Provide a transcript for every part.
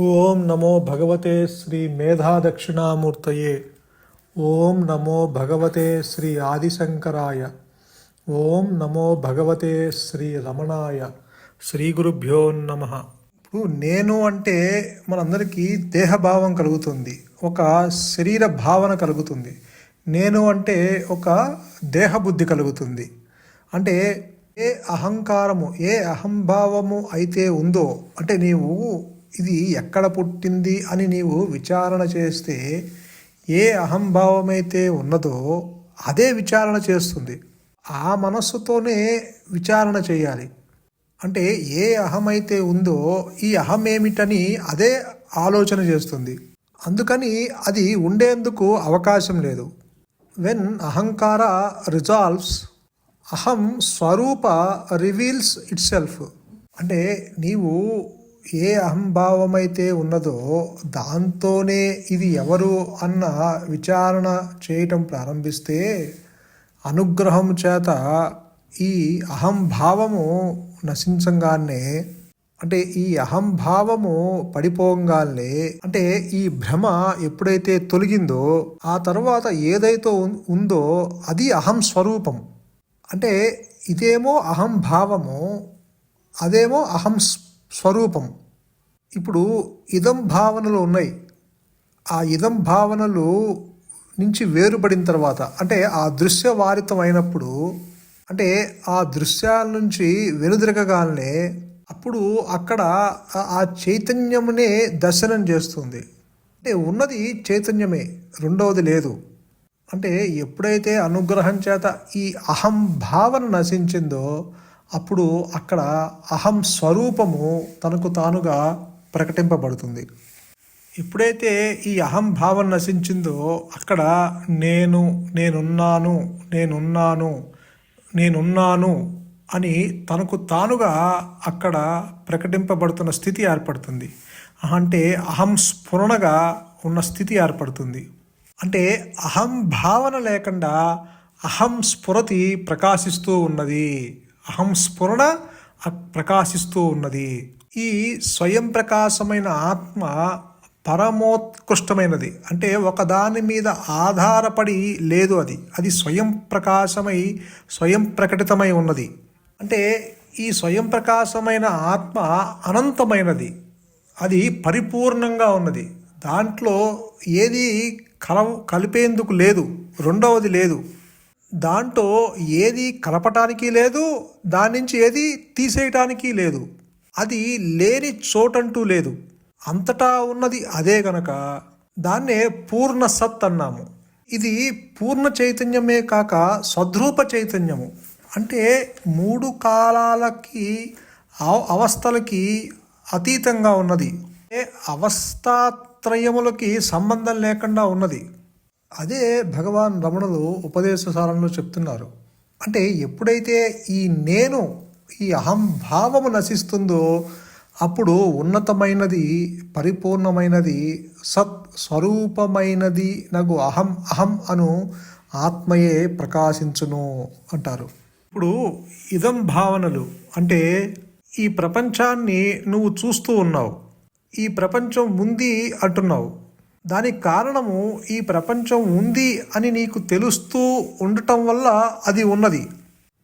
ఓం నమో భగవతే శ్రీ మేధాదక్షిణామూర్తయే. ఓం నమో భగవతే శ్రీ ఆదిశంకరాయ. ఓం నమో భగవతే శ్రీ రమణాయ. శ్రీ గురుభ్యో నమ. ఇప్పుడు నేను అంటే మనందరికీ దేహభావం కలుగుతుంది ఒక శరీర భావన కలుగుతుంది. నేను అంటే ఒక దేహబుద్ధి కలుగుతుంది. అంటే ఏ అహంకారము ఏ అహంభావము అయితే ఉందో అంటే నీవు ఇది ఎక్కడ పుట్టింది అని నీవు విచారణ చేస్తే ఏ అహంభావమైతే ఉన్నదో అదే విచారణ చేస్తుంది. ఆ మనస్సుతోనే విచారణ చేయాలి. అంటే ఏ అహమైతే ఉందో ఈ అహం ఏమిటని అదే ఆలోచన చేస్తుంది. అందుకని అది ఉండేందుకు అవకాశం లేదు. వెన్ అహంకార రిజాల్వ్స్ అహం స్వరూప రివీల్స్ ఇట్ సెల్ఫ్ అంటే నీవు ఏ అహంభావమైతే ఉన్నదో దాంతోనే ఇది ఎవరు అన్న విచారణ చేయటం ప్రారంభిస్తే అనుగ్రహం చేత ఈ అహంభావము నశించంగానే అంటే ఈ అహంభావము పడిపోగానే అంటే ఈ భ్రమ ఎప్పుడైతే తొలగిందో ఆ తర్వాత ఏదైతే ఉం- ఉందో అది అహం స్వరూపం. అంటే ఇదేమో అహం భావము అదేమో అహం స్వరూపం. ఇప్పుడు ఇదం భావనలు ఉన్నాయి. ఆ ఇదం భావనలు నుంచి వేరుపడిన తర్వాత అంటే ఆ దృశ్యవారితం అయినప్పుడు అంటే ఆ దృశ్యాల నుంచి వెనుదిరగగానే అప్పుడు అక్కడ ఆ- ఆ చైతన్యమునే దర్శనం చేస్తుంది. అంటే ఉన్నది చైతన్యమే రెండవది లేదు. అంటే ఎప్పుడైతే అనుగ్రహం చేత ఈ అహం భావన నశించిందో అప్పుడు అక్కడ అహం స్వరూపము తనకు తానుగా ప్రకటింపబడుతుంది. ఎప్పుడైతే ఈ అహం భావన నశించిందో అక్కడ నేను నేనున్నాను నేనున్నాను నేనున్నాను అని తనకు తానుగా అక్కడ ప్రకటింపబడుతున్న స్థితి ఏర్పడుతుంది. అంటే అహం స్ఫురణగా ఉన్న స్థితి ఏర్పడుతుంది. అంటే అహం భావన లేకుండా అహం స్ఫురతి ప్రకాశిస్తూ ఉన్నది. అహం స్ఫురణ ప్రకాశిస్తూ ఉన్నది. ఈ స్వయం ప్రకాశమైన ఆత్మ పరమోత్కృష్టమైనది. అంటే ఒకదాని మీద ఆధారపడి లేదు అది. అది స్వయం ప్రకాశమై స్వయం ప్రకటితమై ఉన్నది. అంటే ఈ స్వయం ప్రకాశమైన ఆత్మ అనంతమైనది. అది పరిపూర్ణంగా ఉన్నది. దాంట్లో ఏది కల కలిపేందుకు లేదు. రెండవది లేదు. దాంట్లో ఏది కలపటానికి లేదు దాని నుంచి ఏది తీసేయటానికి లేదు. అది లేని చోటంటూ లేదు. అంతటా ఉన్నది అదే గనక దాన్నే పూర్ణ సత్ అన్నాము. ఇది పూర్ణ చైతన్యమే కాక సద్రూప చైతన్యము. అంటే మూడు కాలాలకి అవ- అవస్థలకి అతీతంగా ఉన్నది. అవస్థాత్రయములకి సంబంధం లేకుండా ఉన్నది. అదే భగవాన్ రమణులు ఉపదేశ సారంలో చెప్తున్నారు. అంటే ఎప్పుడైతే ఈ నేను ఈ అహంభావము నశిస్తుందో అప్పుడు ఉన్నతమైనది పరిపూర్ణమైనది సత్ స్వరూపమైనది నగు అహం అహం అను ఆత్మయే ప్రకాశించును అంటారు. ఇప్పుడు ఇదం భావనలు అంటే ఈ ప్రపంచాన్ని నువ్వు చూస్తూ ఉన్నావు. ఈ ప్రపంచం ఉంది అంటున్నావు. దానికి కారణము ఈ ప్రపంచం ఉంది అని నీకు తెలుస్తూ ఉండటం వల్ల అది ఉన్నది.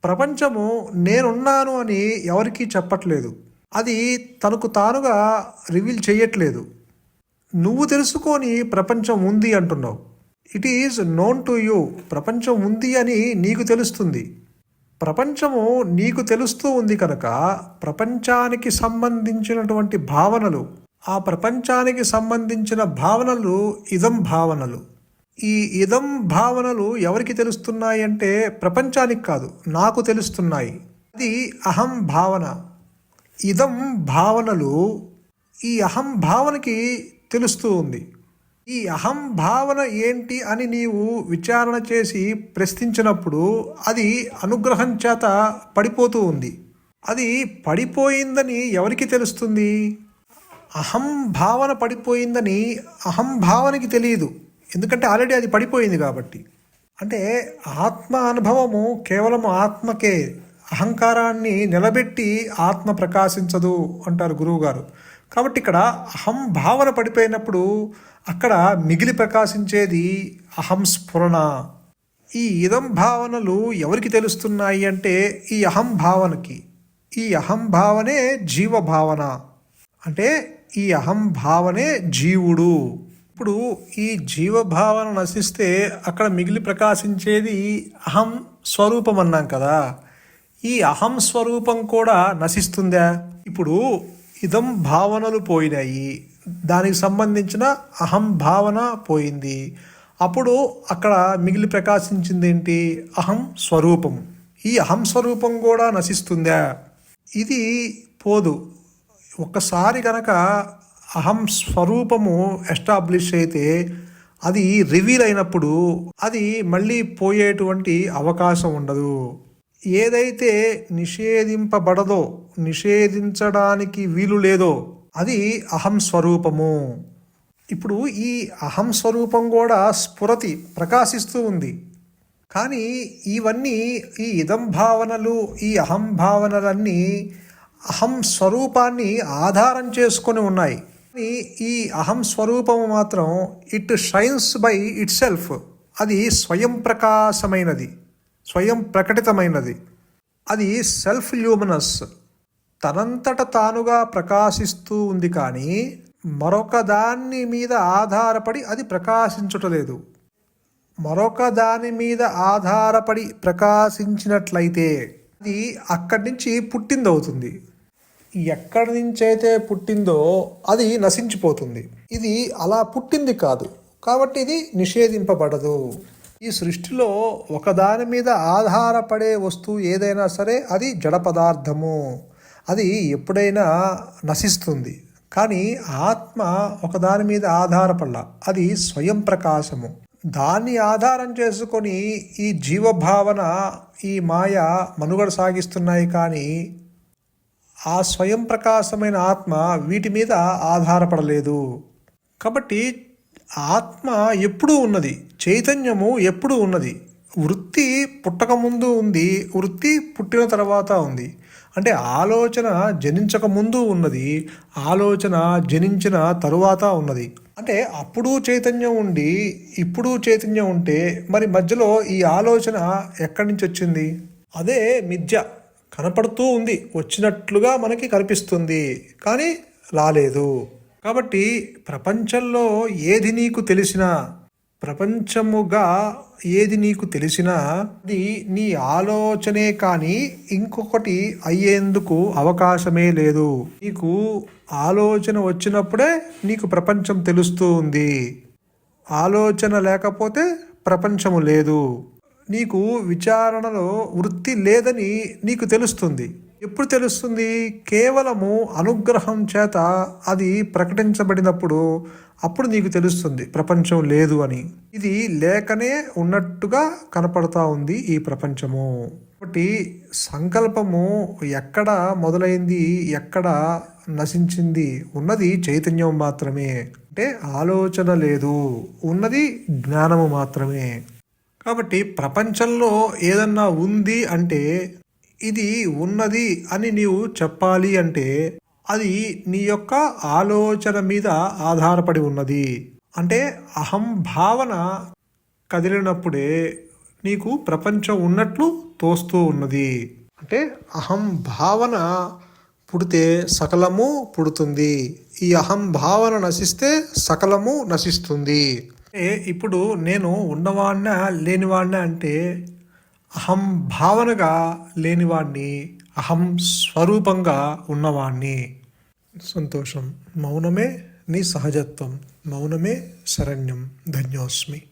ప్రపంచము నేనున్నాను అని ఎవరికీ చెప్పట్లేదు. అది తనకు తానుగా రివీల్ చేయట్లేదు. నువ్వు తెలుసుకొని ప్రపంచం ఉంది అంటున్నావు. It is known to you ప్రపంచం ఉంది అని నీకు తెలుస్తుంది. ప్రపంచము నీకు తెలుస్తూ ఉంది కనుక ప్రపంచానికి సంబంధించినటువంటి భావనలు ఆ ప్రపంచానికి సంబంధించిన భావనలు ఇదం భావనలు. ఈ ఇదం భావనలు ఎవరికి తెలుస్తున్నాయి అంటే ప్రపంచానికి కాదు నాకు తెలుస్తున్నాయి. అది అహం భావన. ఇదం భావనలు ఈ అహం భావనకి తెలుస్తూ ఉంది. ఈ అహం భావన ఏంటి అని నీవు విచారణ చేసి ప్రశ్నించినప్పుడు అది అనుగ్రహం చేత పడిపోతూ ఉంది. అది పడిపోయిందని ఎవరికి తెలుస్తుంది? అహం భావన పడిపోయిందని అహం భావనకి తెలియదు. ఎందుకంటే ఆల్రెడీ అది పడిపోయింది కాబట్టి. అంటే ఆత్మ అనుభవము కేవలం ఆత్మకే అహంకారాన్ని నిలబెట్టి ఆత్మ ప్రకాశించదు అంటారు గురువుగారు. కాబట్టి ఇక్కడ అహం భావన పడిపోయినప్పుడు అక్కడ మిగిలి ప్రకాశించేది అహం స్ఫురణ. ఈ ఇదం భావనలు ఎవరికి తెలుస్తున్నాయి అంటే ఈ అహం భావనకి. ఈ అహం భావనే జీవ భావన. అంటే ఈ అహం భావనే జీవుడు. ఇప్పుడు ఈ జీవ భావన నశిస్తే అక్కడ మిగిలి ప్రకాశించేది అహం స్వరూపం అన్నాం కదా. ఈ అహం స్వరూపం కూడా నశిస్తుందా? ఇప్పుడు ఇదం భావనలు పోయినాయి. దానికి సంబంధించిన అహం భావన పోయింది. అప్పుడు అక్కడ మిగిలి ప్రకాశించింది ఏంటి? అహం స్వరూపం. ఈ అహం స్వరూపం కూడా నశిస్తుందా? ఇది పోదు. ఒక్కసారి కనుక అహం స్వరూపము ఎస్టాబ్లిష్ అయితే అది రివీల్ అయినప్పుడు అది మళ్ళీ పోయేటువంటి అవకాశం ఉండదు. ఏదైతే నిషేధింపబడదో నిషేధించడానికి వీలు లేదో అది అహం స్వరూపము. ఇప్పుడు ఈ అహం స్వరూపం కూడా స్ఫురతి ప్రకాశిస్తూ ఉంది. కానీ ఇవన్నీ ఈ ఇదం భావనలు ఈ అహం భావనలన్నీ అహం స్వరూపాన్ని ఆధారం చేసుకొని ఉన్నాయి. కానీ ఈ అహం స్వరూపము మాత్రం it shines by itself అది స్వయం ప్రకాశమైనది. స్వయం ప్రకటితమైనది. అది సెల్ఫ్ ల్యూమినస్. తనంతట తానుగా ప్రకాశిస్తూ ఉంది కానీ మరొక దాని మీద ఆధారపడి అది ప్రకాశించుటలేదు మరొక దాని మీద ఆధారపడి ప్రకాశించినట్లయితే అది అక్కడి నుంచి పుట్టింది అవుతుంది ఎక్కడి నుంచైతే పుట్టిందో అది నశించిపోతుంది. ఇది అలా పుట్టింది కాదు. కాబట్టి ఇది నిషేధింపబడదు. ఈ సృష్టిలో ఒకదాని మీద ఆధారపడే వస్తువు ఏదైనా సరే అది జడ పదార్థము. అది ఎప్పుడైనా నశిస్తుంది. కానీ ఆత్మ ఒకదాని మీద ఆధారపడాల. అది స్వయం ప్రకాశము. దాన్ని ఆధారం చేసుకొని ఈ జీవభావన ఈ మాయ మనుగడ సాగిస్తున్నాయి కానీ ఆ స్వయం ప్రకాశమైన ఆత్మ వీటి మీద ఆధారపడలేదు. కాబట్టి ఆత్మ ఎప్పుడూ ఉన్నది చైతన్యము ఎప్పుడూ ఉన్నది. వృత్తి పుట్టక ముందు ఉంది వృత్తి పుట్టిన తర్వాత ఉంది. అంటే ఆలోచన జనించక ముందు ఉన్నది ఆలోచన జనించిన తరువాత ఉన్నది. అంటే అప్పుడు చైతన్యం ఉండి ఇప్పుడు చైతన్యం ఉంటే మరి మధ్యలో ఈ ఆలోచన ఎక్కడి నుంచి వచ్చింది? అదే మిథ్య. కనపడుతూ ఉంది వచ్చినట్లుగా మనకి కనిపిస్తుంది కానీ రాలేదు. కాబట్టి ప్రపంచంలో ఏది నీకు తెలిసినా ప్రపంచముగా ఏది నీకు తెలిసినా అది నీ ఆలోచనే కానీ ఇంకొకటి అయ్యేందుకు అవకాశమే లేదు. నీకు ఆలోచన వచ్చినప్పుడే నీకు ప్రపంచం తెలుస్తూ ఉంది. ఆలోచన లేకపోతే ప్రపంచము లేదు. నీకు విచారణలో వృత్తి లేదని నీకు తెలుస్తుంది. ఎప్పుడు తెలుస్తుంది? కేవలము అనుగ్రహం చేత అది ప్రకటించబడినప్పుడు అప్పుడు నీకు తెలుస్తుంది. ప్రపంచం లేదు అని. ఇది లేకనే ఉన్నట్టుగా కనపడతా ఉంది ఈ ప్రపంచము. కాబట్టి సంకల్పము ఎక్కడ మొదలైంది? ఎక్కడ నశించింది? ఉన్నది చైతన్యం మాత్రమే. అంటే ఆలోచన లేదు. ఉన్నది జ్ఞానము మాత్రమే. కాబట్టి ప్రపంచంలో ఏదన్నా ఉంది అంటే ఇది ఉన్నది అని నీవు చెప్పాలి అంటే అది నీ యొక్క ఆలోచన మీద ఆధారపడి ఉన్నది. అంటే అహం భావన కదిలినప్పుడే నీకు ప్రపంచం ఉన్నట్లు తోస్తూ ఉన్నది. అంటే అహం భావన పుడితే సకలము పుడుతుంది. ఈ అహం భావన నశిస్తే సకలము నశిస్తుంది. ఇప్పుడు నేను ఉన్నవాడినా లేనివాడినా అంటే అహం భావనగా లేనివాడిని అహం స్వరూపంగా ఉన్నవాణ్ణి సంతోషం మౌనమే నీ సహజత్వం మౌనమే శరణ్యం. ధన్యోస్మి.